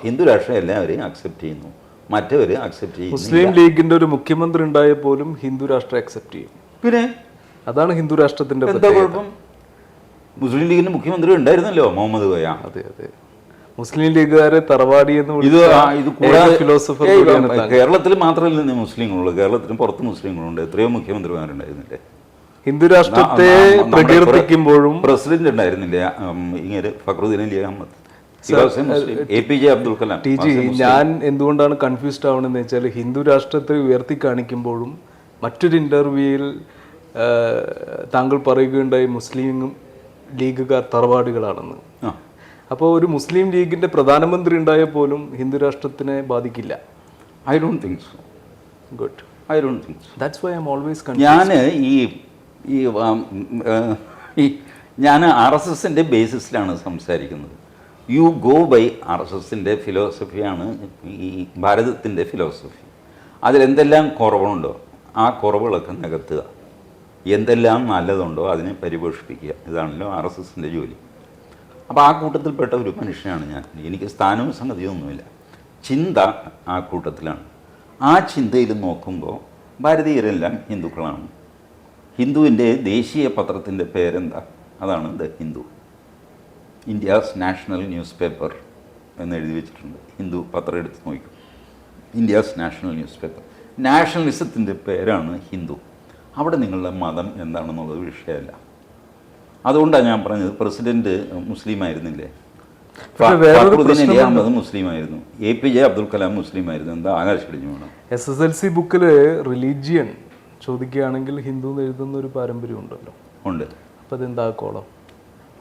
ഹിന്ദു രാഷ്ട്രം എല്ലാവരെയും അക്സെപ്റ്റ് ചെയ്യുന്നു. മറ്റവർ അക്സെപ്റ്റ് ചെയ്യുന്നു മുസ്ലിം ലീഗിന്റെ ഒരു മുഖ്യമന്ത്രി ഉണ്ടായ പോലും ഹിന്ദു രാഷ്ട്രം അക്സെപ്റ്റ് ചെയ്യും. പിന്നെ? അതാണ് ഹിന്ദു രാഷ്ട്രത്തിന്റെ എന്താ. കുഴപ്പം? മുസ്ലിം ലീഗിന്റെ മുഖ്യമന്ത്രി ഉണ്ടായിരുന്നല്ലോ മുഹമ്മദ് കോയ അതെ അതെ. മുസ്ലിം ലീഗുകാരെ തറവാടി എന്ന് ഇത് ഇത് കൂടാതെ ഫിലോസഫർ. കേരളത്തിൽ മാത്രമല്ല മുസ്ലിങ്ങളുള്ളൂ കേരളത്തിലും പുറത്ത് മുസ്ലിങ്ങളുണ്ട്. എത്രയോ മുഖ്യമന്ത്രിമാരുണ്ടായിരുന്നില്ലേ? ഹിന്ദു രാഷ്ട്രത്തെ പ്രകീർത്തിക്കുമ്പോഴും പ്രസിഡന്റ് ഉണ്ടായിരുന്നില്ലേ ഇങ്ങനെ Fakhruddin Ali Ahmed? He was a A P J Abdul Kalam T G ഞാൻ എന്തുകൊണ്ടാണ് കൺഫ്യൂസ്ഡ് ആവണമെന്ന് വെച്ചാൽ ഹിന്ദു രാഷ്ട്രത്തെ ഉയർത്തി കാണിക്കുമ്പോഴും മറ്റൊരു ഇന്റർവ്യൂയിൽ താങ്കൾ പറയുകയുണ്ടായി മുസ്ലിം ലീഗുകാർ തറവാടുകളാണെന്ന്. അപ്പോൾ ഒരു മുസ്ലിം ലീഗിന്റെ പ്രധാനമന്ത്രി ഉണ്ടായ പോലും ഹിന്ദു രാഷ്ട്രത്തിനെ ബാധിക്കില്ല. I don't think so good I don't think so that's why I always ഞാൻ ഈ ഈ ഈ ഞാൻ ആർ എസ് എസിന്റെ ബേസിസിലാണ് സംസാരിക്കുന്നത്. You go by R S എസിന്റെ ഫിലോസഫിയാണ് ഈ ഭാരതത്തിന്റെ ഫിലോസഫി. അതിലെന്തെല്ലാം കുറവുണ്ടോ ആ കുറവുകളൊക്കെ നികത്തുക. എന്തെല്ലാം നല്ലതുണ്ടോ അതിനെ പരിപോഷിപ്പിക്കുക. ഇതാണല്ലോ ആർ എസ് എസിന്റെ ജോലി. അപ്പോൾ ആ കൂട്ടത്തിൽപ്പെട്ട ഒരു മനുഷ്യനാണ് ഞാൻ. എനിക്ക് സ്ഥാനവും സംഗതിയൊന്നുമില്ല ചിന്ത ആ കൂട്ടത്തിലാണ്. ആ ചിന്തയിൽ നോക്കുമ്പോൾ ഭാരതീയരെല്ലാം ഹിന്ദുക്കളാണ്. ഹിന്ദുവിന്റെ ദേശീയ പത്രത്തിന്റെ പേരെന്താ? അതാണ് the Hindu. India's national newspaper എന്ന് എഴുതി വെച്ചിട്ടുണ്ട്. ഹിന്ദു പത്രം എടുത്ത് നോക്കും ഇന്ത്യാസ് നാഷണൽ ന്യൂസ് പേപ്പർ നാഷണലിസത്തിന്റെ പേരാണ് ഹിന്ദു. അവിടെ നിങ്ങളുടെ മതം എന്താണെന്നുള്ളത് വിഷയമല്ല. അതുകൊണ്ടാണ് ഞാൻ പറഞ്ഞത് പ്രസിഡന്റ് മുസ്ലിം ആയിരുന്നില്ലേ? അലി അഹമ്മദ് മുസ്ലിം ആയിരുന്നു. A P J Abdul Kalam മുസ്ലിം ആയിരുന്നു. എന്താ ആകാശടിഞ്ഞു വേണം എസ് എസ് എൽ സി ബുക്കിൽ റിലീജിയൻ ചോദിക്കുകയാണെങ്കിൽ ഹിന്ദു എന്ന് എഴുതുന്ന ഒരു പാരമ്പര്യം ഉണ്ടല്ലോ. ഉണ്ട്. അപ്പം അതെന്താ കോളം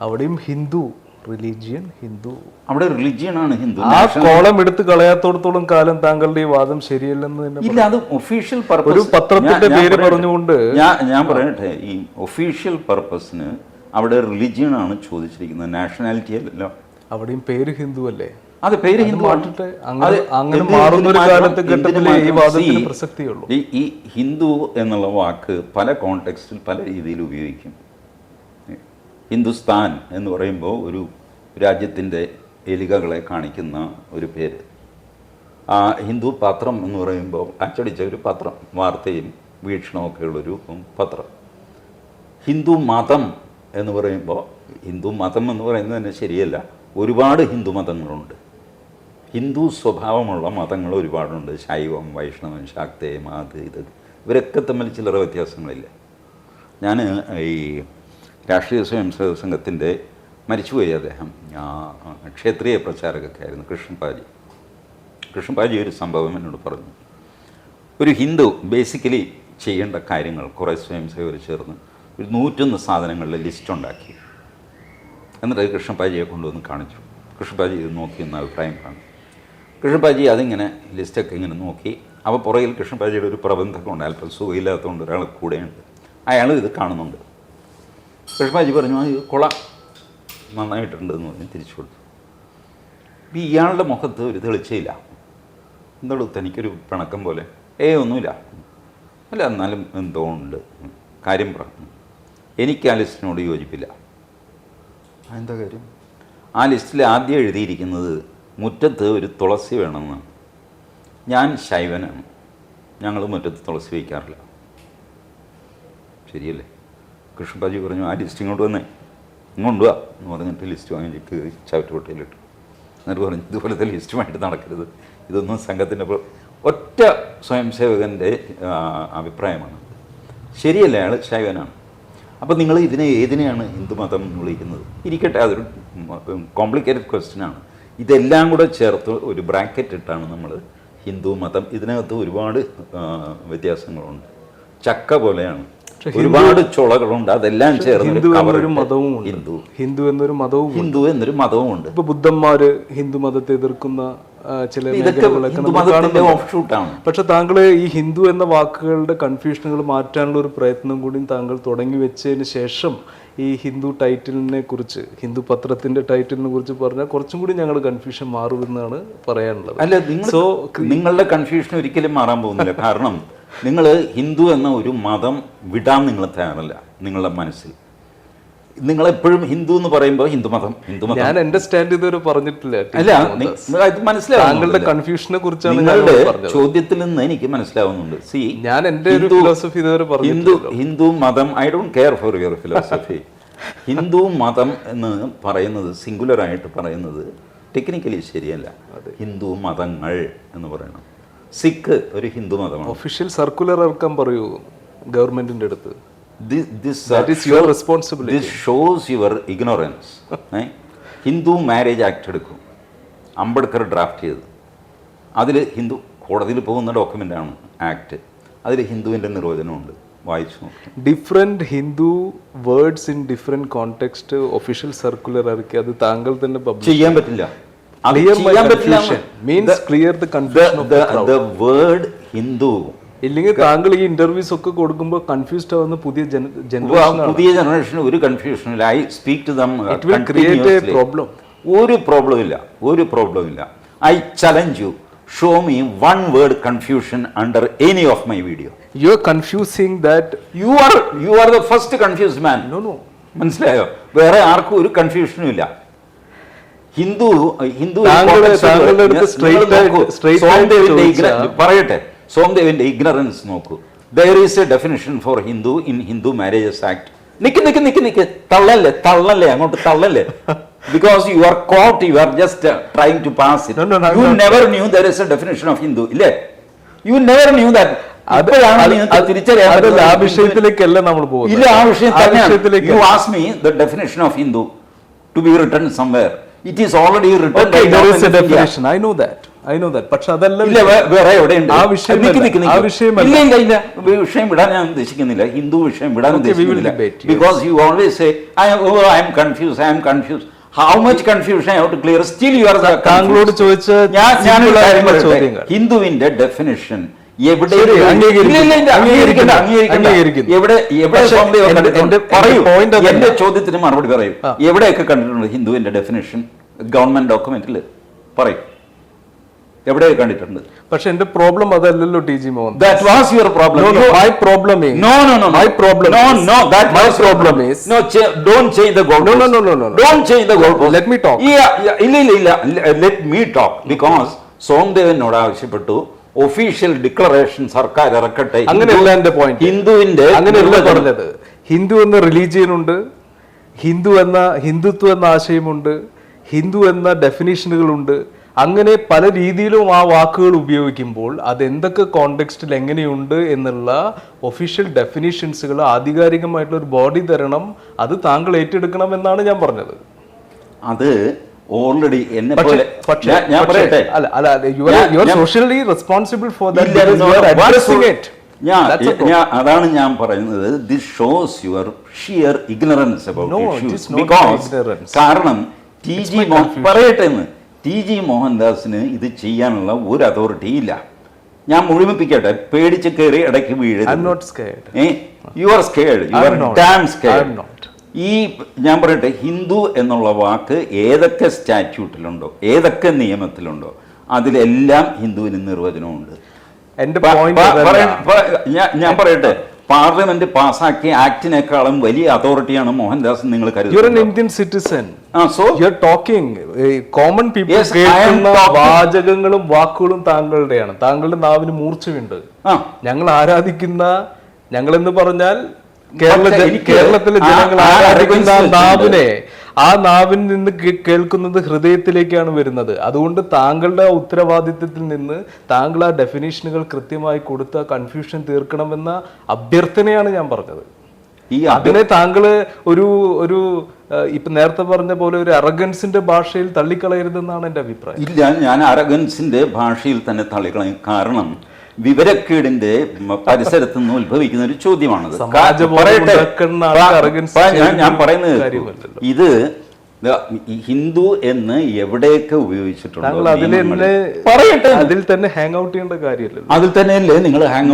അവിടെയും ഹിന്ദു റിലീജിയൻ ഹിന്ദു അവിടെ റിലിജിയനാണ് ഹിന്ദു ആ കോളം എടുത്ത് കളയാത്തോടത്തോളം കാലം താങ്കളുടെ ഈ വാദം ശരിയല്ലെന്ന് തന്നെ ഇല്ല അത് ഒഫീഷ്യൽ ഒരു പർപ്പസ് പത്രത്തിന്റെ പേര് പറഞ്ഞുകൊണ്ട് ഞാൻ ഞാൻ പറയട്ടെ. ഈ ഒഫീഷ്യൽ പർപ്പസിന് അവിടെ റിലിജിയൻ ആണ് ചോദിച്ചിരിക്കുന്നത്. നാഷണാലിറ്റി അല്ലല്ലോ. അവിടെയും പേര് ഹിന്ദു അല്ലേ? അത് പേര് ഹിന്ദു. അങ്ങനെ- മാറുന്ന ഒരു? കാലത്ത് ഘട്ടത്തിലേ? വാദത്തിന് പ്രസക്തിയുള്ളൂ. ഈ ഈ ഹിന്ദു എന്നുള്ള വാക്ക് പല കോണ്ടെക്സ്റ്റിൽ പല രീതിയിൽ ഉപയോഗിക്കും. ഹിന്ദുസ്ഥാൻ എന്ന് പറയുമ്പോൾ ഒരു രാജ്യത്തിന്റെ എലികകളെ കാണിക്കുന്ന ഒരു പേര്. ആ ഹിന്ദു പത്രം എന്ന് പറയുമ്പോൾ അച്ചടിച്ച ഒരു പത്രം വാർത്തയും വീക്ഷണമൊക്കെയുള്ള ഒരു പത്രം. ഹിന്ദു മതം എന്ന് പറയുമ്പോൾ ഹിന്ദു മതം എന്ന് പറയുന്നത് തന്നെ ശരിയല്ല. ഒരുപാട് ഹിന്ദു മതങ്ങളുണ്ട്. ഹിന്ദു സ്വഭാവമുള്ള മതങ്ങൾ ഒരുപാടുണ്ട്. ശൈവം വൈഷ്ണവം ശാക്തേയം അത് ഇത് ഇവരൊക്കെ തമ്മിൽ ചില്ലറ വ്യത്യാസങ്ങളില്ല? ഞാൻ ഈ രാഷ്ട്രീയ സ്വയംസേവക സംഘത്തിന്റെ മരിച്ചുപോയി അദ്ദേഹം. ക്ഷേത്രീയ പ്രചാരകൊക്കെ ആയിരുന്നു കൃഷ്ണപാജി കൃഷ്ണപാജി ഒരു സംഭവം എന്നോട് പറഞ്ഞു. ഒരു ഹിന്ദു ബേസിക്കലി ചെയ്യേണ്ട കാര്യങ്ങൾ കുറേ സ്വയം സ്വയംസേവകർ ചേർന്ന് ഒരു നൂറ്റൊന്ന് സാധനങ്ങളുടെ ലിസ്റ്റ് ഉണ്ടാക്കി. എന്നിട്ട് അത് കൃഷ്ണപാജിയെ കൊണ്ടുവന്ന് കാണിച്ചു. കൃഷ്ണപാജി ഇത് നോക്കി എന്ന അഭിപ്രായം കാണും കൃഷ്ണപാജി അതിങ്ങനെ ലിസ്റ്റൊക്കെ ഇങ്ങനെ നോക്കി. അപ്പോൾ പുറകിൽ കൃഷ്ണപാജിയുടെ ഒരു പ്രബന്ധമുണ്ട് അല്പം സുഖമില്ലാത്തതുകൊണ്ട് ഒരാൾ കൂടെയുണ്ട്. അയാൾ ഇത് കാണുന്നുണ്ട്. കൃഷ്ണപാജി പറഞ്ഞു "ആ, ഇത് കൊള്ളാം. നന്നായിട്ടുണ്ട് എന്ന് പറഞ്ഞ് തിരിച്ചു കൊടുത്തു. ഇപ്പം ഇയാളുടെ മുഖത്ത് ഒരു തെളിച്ചയില്ല. എന്തോളൂ തനിക്കൊരു പിണക്കം പോലെ? ഏ ഒന്നുമില്ല. അല്ല എന്നാലും എന്തോ ഉണ്ട്. കാര്യം പറഞ്ഞു എനിക്ക് ആ ലിസ്റ്റിനോട് യോജിപ്പില്ല. അതെന്താ എന്താ കാര്യം? ആ ലിസ്റ്റിൽ ആദ്യം എഴുതിയിരിക്കുന്നത് മുറ്റത്ത് ഒരു തുളസി വേണമെന്നാണ്. ഞാൻ ശൈവനാണ്. ഞങ്ങൾ മുറ്റത്ത് തുളസി വയ്ക്കാറില്ല. ശരിയല്ലേ? കൃഷ്ണപാജി പറഞ്ഞു ആ ലിസ്റ്റ് ഇങ്ങോട്ട് വന്നേ. ഇങ്ങോട്ട് വാ എന്ന് പറഞ്ഞിട്ട് ലിസ്റ്റ് വാങ്ങി കയറി ചവറ്റുകൊട്ടയിലിട്ടു എന്നിട്ട് പറഞ്ഞു ഇതുപോലത്തെ ലിസ്റ്റുമായിട്ട് നടക്കരുത്. ഇതൊന്നും സംഘത്തിന്റെ ഒറ്റ സ്വയം സേവകന്റെ അഭിപ്രായമാണ്. ശരിയല്ല അയാൾ ശൈവനാണ്. അപ്പോൾ നിങ്ങൾ ഇതിനെ ഏതിനെയാണ് ഹിന്ദുമതം എന്ന് വിളിക്കുന്നത്? ഇരിക്കട്ടെ അതൊരു കോംപ്ലിക്കേറ്റഡ് ക്വസ്റ്റ്യനാണ് ഇതെല്ലാം കൂടെ ചേർത്ത് ഒരു ബ്രാക്കറ്റ് ഇട്ടാണ് നമ്മൾ ഹിന്ദു മതം. ഇതിനകത്ത് ഒരുപാട് വ്യത്യാസങ്ങളുണ്ട്. ചക്ക പോലെയാണ്. ഒരുപാട് ചുളകളുണ്ട്. അതെല്ലാം ചേർന്ന് എന്നൊരു മതവും ഉണ്ട്. ഹിന്ദു. ഹിന്ദു എന്നൊരു മതവും ഉണ്ട്. ഹിന്ദു എന്നൊരു മതവുമുണ്ട് ഇപ്പൊ ബുദ്ധന്മാര് ഹിന്ദു മതത്തെ എതിർക്കുന്ന ചില മേഖലകളൊക്കെ പക്ഷെ താങ്കൾ ഈ ഹിന്ദു എന്ന വാക്കുകളുടെ കൺഫ്യൂഷനുകൾ മാറ്റാനുള്ള ഒരു പ്രയത്നം കൂടി താങ്കൾ തുടങ്ങി വെച്ചതിന് ശേഷം ഈ ഹിന്ദു ടൈറ്റിലിനെ കുറിച്ച് ഹിന്ദു പത്രത്തിന്റെ ടൈറ്റിലിനെ കുറിച്ച് പറഞ്ഞാൽ കുറച്ചും കൂടി ഞങ്ങൾ കൺഫ്യൂഷൻ മാറുമെന്നാണ് പറയാനുള്ളത്. അല്ല സോ നിങ്ങളുടെ കൺഫ്യൂഷൻ ഒരിക്കലും മാറാൻ പോകുന്നില്ല. കാരണം നിങ്ങൾ ഹിന്ദു എന്ന ഒരു മതം വിടാൻ നിങ്ങൾ തയ്യാറല്ല നിങ്ങളുടെ മനസ്സിൽ. നിങ്ങൾ എപ്പോഴും ഹിന്ദു എന്ന് പറയുമ്പോൾ ഹിന്ദുമതം ഹിന്ദുമതം ഞാൻ എന്റെ സ്റ്റാൻഡ് ഇതുവരെ പറഞ്ഞിട്ടില്ല അല്ല ഇത് മനസ്സിലാവുന്നുണ്ട് താങ്കളുടെ കൺഫ്യൂഷനെ കുറിച്ചാണ് നിങ്ങളുടെ ചോദ്യത്തിൽ നിന്ന് എനിക്ക് മനസ്സിലാവുന്നുണ്ട്. സി ഞാൻ എന്റെ ഒരു ഫിലോസഫി ഇതുവരെ പറഞ്ഞു ഹിന്ദു ഹിന്ദു മതം I don't care for your philosophy Hindu മതം എന്ന് പറയുന്നത് സിംഗുലർ ആയിട്ട് പറയുന്നത് ടെക്നിക്കലി ശരിയല്ല. ഹിന്ദു മതങ്ങൾ എന്ന് പറയണം. സിഖ് ഒരു ഹിന്ദു മതമാണ്. ഒഫീഷ്യൽ സർക്കുലർ ഇറക്കാൻ പറയൂ ഗവൺമെന്റിന്റെ അടുത്ത്. Thi- this That uh, is show, your responsibility. This shows your ignorance. Hindu marriage act എടുക്കും. അംബേദ്കർ ഡ്രാഫ്റ്റ് ചെയ്തത് അതിൽ ഹിന്ദു കോടതിയിൽ പോകുന്ന ഡോക്യുമെന്റാണ് ആക്ട് അതിൽ ഹിന്ദുവിന്റെ നിർവചനമുണ്ട്. വായിച്ചു different Hindu words in different context official circular ഇറക്കി അത് താങ്കൾ തന്നെ ചെയ്യാൻ പറ്റില്ല. Clear means clear the word Hindu ഇല്ലെങ്കിൽ താങ്കൾ ഈ ഇന്റർവ്യൂസ് ഒക്കെ കൊടുക്കുമ്പോൾ കൺഫ്യൂസ്ഡ് ആവുന്ന പുതിയ ജനറേഷൻ പുതിയ ജനറേഷൻ ഒരു കൺഫ്യൂഷനിലായി I speak to them create a problem. ഒരു പ്രോബ്ലം ഇല്ല ഒരു പ്രോബ്ലം ഇല്ല. I challenge you show me one word confusion under any of my video you are confusing that you are you are the first confuse man മനസ്സിലായോ? വേറെ ആർക്കും ഒരു കൺഫ്യൂഷനും ഇല്ല. ഹിന്ദു ഹിന്ദു പറയട്ടെ. സോമദേവിന്റെ ഇഗ്നറൻസ് നോക്കൂ. There is a definition for Hindu in Hindu marriages act നിക്ക് നിക്ക് നിക്ക് നിക്ക്. തള്ളല്ലേ തള്ളല്ലേ അങ്ങോട്ട് തള്ളല്ലേ. Because you are caught you are just trying to pass no, you never knew there is a definition of Hindu ഇല്ലേ? You never knew that തിരിച്ചറിയാൻ ആ വിഷയത്തിലേക്കല്ല നമ്മൾ പോകുന്നത്. ഇല്ല ആ വിഷയം വിഷയത്തിലേക്ക്. You ask me the definition of Hindu to be written somewhere it is already written I know is a no I know that. I know that. പക്ഷെ അതല്ല വേറെ എവിടെയുണ്ട്? ആ വിഷയം. ആ വിഷയം ഇല്ല ഇല്ല ഇല്ല വിഷയം വിടാൻ ഞാൻ ഉദ്ദേശിക്കുന്നില്ല. ഹിന്ദു വിഷയം വിടാൻ ഉദ്ദേശിക്കുന്നില്ല. Because you always say I I'm confuse I'm confuse how much confusion I to clear still you are താങ്കളോട് ചോദിച്ച ഞാൻ ഞാൻ. ഹിന്ദുവിന്റെ ഡെഫിനിഷൻ എന്റെ- ചോദ്യത്തിന് മറുപടി പറയും. എവിടെയൊക്കെ കണ്ടിട്ടുണ്ട് ഹിന്ദുവിന്റെ ഡെഫിനിഷൻ ഗവൺമെന്റ് ഡോക്യുമെന്റിൽ പറയൂ. എവിടെയൊക്കെ കണ്ടിട്ടുണ്ട്? പക്ഷെ എന്റെ പ്രോബ്ലം അതല്ലല്ലോ T G Mohan. That was your problem my problem no no no my problem no no that my problem is no don't change the goal no no no no goalpost. Change the goal let no, talk. ഇല്ല ഇല്ല ഇല്ല. Let me talk because സോംദേവനോട് ആവശ്യപ്പെട്ടു official declaration സർക്കാർ ഇറക്കട്ടെ. അങ്ങനെയല്ല എന്റെ point ഹിന്ദുവിന്റെ അങ്ങനെയല്ല പറഞ്ഞത്. ഹിന്ദു എന്ന റിലീജിയൻ ഉണ്ട് ഹിന്ദു എന്ന ഹിന്ദുത്വം എന്ന ആശയമുണ്ട്. ഹിന്ദു എന്ന ഡെഫിനേഷനുകളുണ്ട് അങ്ങനെ പല രീതിയിലും ആ വാക്കുകൾ ഉപയോഗിക്കുമ്പോൾ അത് എന്തൊക്കെ കോണ്ടെക്സ്റ്റിൽ എങ്ങനെയുണ്ട് എന്നുള്ള ഒഫീഷ്യൽ ഡെഫിനിഷൻസുകൾ ആധികാരികമായിട്ടുള്ള ഒരു ബോഡി തരണം അത് താങ്കൾ ഏറ്റെടുക്കണം എന്നാണ് ഞാൻ പറഞ്ഞത്. അത് ഓൾറെഡി എന്നെ പക്ഷേ പോലെ ഞാൻ- പറയട്ടെ? അല്ല അല്ല you are you are socially responsible for that it ഞാൻ അതാണ് ഞാൻ പറയുന്നത്. This shows your sheer ignorance about കാരണം ടി ജി പറയട്ടെ എന്ന്. ടി ജി മോഹൻദാസിന് ഇത് ചെയ്യാനുള്ള ഒരു അതോറിറ്റി ഇല്ല. ഞാൻ മുഴുമിപ്പിക്കട്ടെ. പേടിച്ച് കയറി ഇടയ്ക്ക്. ഈ ഞാൻ പറയട്ടെ ഹിന്ദു എന്നുള്ള വാക്ക് ഏതൊക്കെ സ്റ്റാറ്റ്യൂട്ടിലുണ്ടോ ഏതൊക്കെ നിയമത്തിലുണ്ടോ അതിലെല്ലാം ഹിന്ദുവിന് നിർവചനമുണ്ട്. ഞാൻ പറയട്ടെ. പാർലമെന്റ് പാസാക്കിയ ആക്ടിനേക്കാളും വലിയ അതോറിറ്റിയാണ് മോഹൻദാസ് നിങ്ങൾ കരുതുന്നത്. Indian citizen so you are talking common people കേൾക്കുന്ന വാചകങ്ങളും വാക്കുകളും താങ്കളുടെയാണ്. താങ്കളുടെ നാവിന് മൂർച്ചയുണ്ട്. ഞങ്ങൾ ആരാധിക്കുന്ന ഞങ്ങൾ എന്ന് പറഞ്ഞാൽ കേരള കേരളത്തിലെ ജനങ്ങൾ ആരാധിക്കുന്ന നാവിനെ ആ നാവിൽ നിന്ന് കേൾക്കുന്നത് ഹൃദയത്തിലേക്കാണ് വരുന്നത്. അതുകൊണ്ട് താങ്കളുടെ ഉത്തരവാദിത്വത്തിൽ നിന്ന് താങ്കൾ ആ ഡെഫിനേഷനുകൾ കൃത്യമായി കൊടുത്ത കൺഫ്യൂഷൻ തീർക്കണമെന്ന അഭ്യർത്ഥനയാണ് ഞാൻ പറഞ്ഞത്. ഈ അതിനെ താങ്കൾ ഒരു ഒരു ഇപ്പൊ നേരത്തെ പറഞ്ഞ പോലെ ഒരു അറഗൻസിന്റെ ഭാഷയിൽ തള്ളിക്കളയരുതെന്നാണ് എന്റെ അഭിപ്രായം. ഇല്ല ഞാൻ അറഗൻസിന്റെ ഭാഷയിൽ തന്നെ തള്ളിക്കളയും. കാരണം വിവരക്കേടിന്റെ പരിസരത്ത് നിന്ന് ഉത്ഭവിക്കുന്ന ഒരു ചോദ്യമാണത് ഞാൻ- പറയുന്നത്. ഇത് ഹിന്ദു എന്ന് എവിടെയൊക്കെ ഉപയോഗിച്ചിട്ടുണ്ട് പറയട്ടെ. അതിൽ തന്നെ ഹാങ് ഔട്ട് ചെയ്യേണ്ട കാര്യമില്ലല്ലോ. അതിൽ തന്നെയല്ലേ നിങ്ങൾ ഹാങ്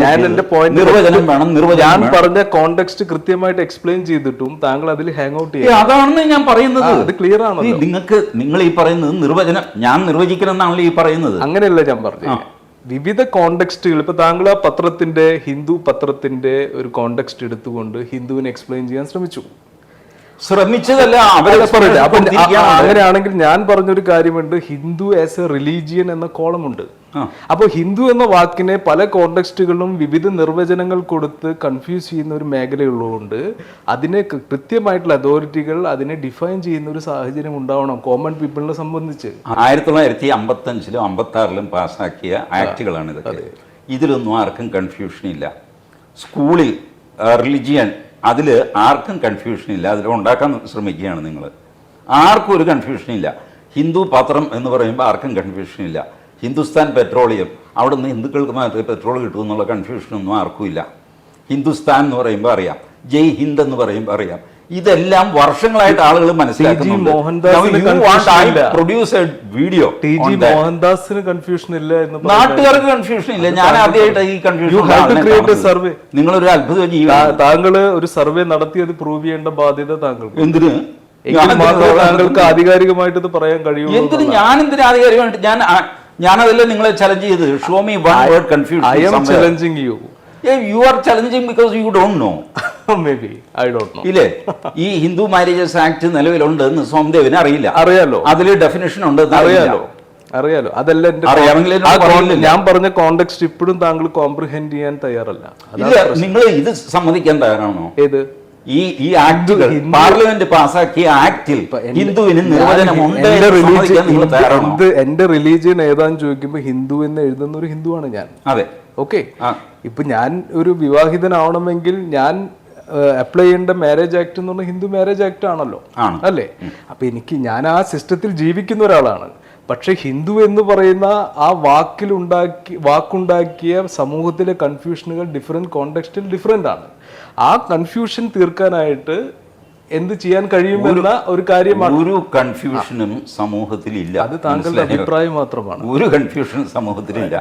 നിർവചനം വേണം നിർവചനം ഞാൻ പറഞ്ഞ കോണ്ടെക്സ്റ്റ് കൃത്യമായിട്ട് എക്സ്പ്ലെയിൻ ചെയ്തിട്ടും താങ്കൾ അതിൽ ഹാങ് ഔട്ട് ചെയ്യാം അതാണെന്ന് ഞാൻ പറയുന്നത്. അത് ക്ലിയർ ആണ് നിങ്ങൾക്ക് നിങ്ങൾ ഈ പറയുന്നത് നിർവചനം ഞാൻ നിർവചിക്കണം എന്നാണല്ലോ ഈ പറയുന്നത്. അങ്ങനെയല്ല ഞാൻ പറഞ്ഞത് വിവിധ കോണ്ടെക്സ്റ്റുകൾ ഇപ്പൊ താങ്കൾ ആ പത്രത്തിന്റെ ഹിന്ദു പത്രത്തിന്റെ ഒരു കോണ്ടെക്സ്റ്റ് എടുത്തുകൊണ്ട് ഹിന്ദുവിനെ എക്സ്പ്ലെയിൻ ചെയ്യാൻ ശ്രമിച്ചു. ശ്രമിച്ചതല്ല അവരെ പറയില്ല അപ്പൊ. അങ്ങനെയാണെങ്കിൽ ഞാൻ പറഞ്ഞൊരു കാര്യമുണ്ട്. ഹിന്ദു ആസ് എ റിലീജിയൻ എന്ന കോളമുണ്ട്. ഉണ്ട് അപ്പോൾ ഹിന്ദു എന്ന വാക്കിനെ പല കോണ്ടെക്സ്റ്റുകളിലും വിവിധ നിർവചനങ്ങൾ കൊടുത്ത് കൺഫ്യൂസ് ചെയ്യുന്ന ഒരു മേഖലയുള്ളതുകൊണ്ട് അതിനെ കൃത്യമായിട്ടുള്ള അതോറിറ്റികൾ അതിനെ ഡിഫൈൻ ചെയ്യുന്ന ഒരു സാഹചര്യം ഉണ്ടാവണം കോമൺ പീപ്പിളിനെ സംബന്ധിച്ച്. ആയിരത്തി തൊള്ളായിരത്തി അമ്പത്തി അഞ്ചിലും അമ്പത്തി ആറിലും പാസ്സാക്കിയ ആക്ടുകളാണ് ഇതൊക്കെ ഇതിലൊന്നും ആർക്കും കൺഫ്യൂഷൻ ഇല്ല. സ്കൂളിൽ റിലിജിയൻ അതിൽ ആർക്കും കൺഫ്യൂഷൻ ഇല്ല. അതിൽ ഉണ്ടാക്കാൻ ശ്രമിക്കുകയാണ് നിങ്ങൾ ആർക്കും ഒരു കൺഫ്യൂഷൻ ഇല്ല. ഹിന്ദു പത്രം എന്ന് പറയുമ്പോൾ ആർക്കും കൺഫ്യൂഷൻ ഇല്ല. ഹിന്ദുസ്ഥാൻ പെട്രോളിയം. അവിടെ നിന്ന് ഹിന്ദുക്കൾക്ക് മാത്രമേ പെട്രോൾ കിട്ടൂ എന്നുള്ള കൺഫ്യൂഷനൊന്നും ആർക്കും ഇല്ല. ഹിന്ദുസ്ഥാൻ എന്ന് പറയുമ്പോൾ അറിയാം. ജയ് ഹിന്ദ് എന്ന് പറയുമ്പോൾ അറിയാം. ഇതെല്ലാം വർഷങ്ങളായിട്ട് ആളുകൾ മോഹൻദാസിന് കൺഫ്യൂഷൻ ഇല്ല. നാട്ടുകാർക്ക് കൺഫ്യൂഷൻ ഇല്ല. ഞാൻ ആദ്യമായിട്ട് ഈ കൺഫ്യൂഷൻ survey. നിങ്ങൾ ഒരു ജീവി താങ്കൾ ഒരു സർവേ നടത്തി അത് പ്രൂവ് ചെയ്യേണ്ട ബാധ്യത താങ്കൾക്ക്. എന്തിന്? താങ്കൾക്ക് ആധികാരികമായിട്ട് ഇത് പറയാൻ കഴിയും എന്തിന് ഞാൻ എന്തിന് ആധികാരികമായിട്ട് ഞാൻ ഞാനതല്ലേ നിങ്ങളെ ചലഞ്ച് ചെയ്ത് show me one word confusion you are challenging because you don't know maybe I don't know ഇല്ലേ? ഈ ഹിന്ദു മാരേജസ് ആക്ട് നിലവിലുണ്ട് എന്ന് സോമദേവിന് അറിയില്ല. അറിയാലോ. അതിൽ ഡെഫിനേഷൻ ഉണ്ട് അറിയാലോ. അറിയാലോ. അതല്ല എന്റെ. ഞാൻ പറഞ്ഞ കോണ്ടെക്സ്റ്റ് ഇപ്പോഴും താങ്കൾ കോംപ്രിഹെൻഡ് ചെയ്യാൻ തയ്യാറല്ല. നിങ്ങൾ ഇത് സമ്മതിക്കാൻ തയ്യാറാണോ? ഏത്? ഈ ഈ ആക്ടുകൾ പാർലമെന്റ് പാസാക്കിയ ആക്ടിൽ ഹിന്ദുവിന് നിർവചനമുണ്ട് എന്റെ റിലീജിയൻ ഏതാന്ന് ചോദിക്കുമ്പോ ഹിന്ദു എന്ന് എഴുതുന്ന ഒരു ഹിന്ദുവാണ് ഞാൻ. അതെ. ഓക്കെ. ഇപ്പൊ ഞാൻ ഒരു വിവാഹിതനാവണമെങ്കിൽ ഞാൻ അപ്ലൈ ചെയ്യേണ്ട മാരേജ് ആക്ട് എന്ന് പറഞ്ഞാൽ ഹിന്ദു മാരേജ് ആക്ട് ആണല്ലോ. അല്ലേ? അപ്പൊ എനിക്ക് ഞാൻ ആ സിസ്റ്റത്തിൽ ജീവിക്കുന്ന ഒരാളാണ്. പക്ഷെ ഹിന്ദു എന്ന് പറയുന്ന ആ വാക്കിൽ ഉണ്ടാക്കി വാക്കുണ്ടാക്കിയ സമൂഹത്തിലെ കൺഫ്യൂഷനുകൾ ഡിഫറെന്റ് കോണ്ടെക്സ്റ്റിൽ ഡിഫറെന്റ് ആണ്. ആ കൺഫ്യൂഷൻ തീർക്കാനായിട്ട് എന്ത് ചെയ്യാൻ കഴിയുമെന്ന ഒരു കാര്യമാണ്. ഒരു കൺഫ്യൂഷനും സമൂഹത്തിൽ ഇല്ല അത് താങ്കളുടെ അഭിപ്രായം മാത്രമാണ്. ഒരു കൺഫ്യൂഷനും സമൂഹത്തിലില്ല.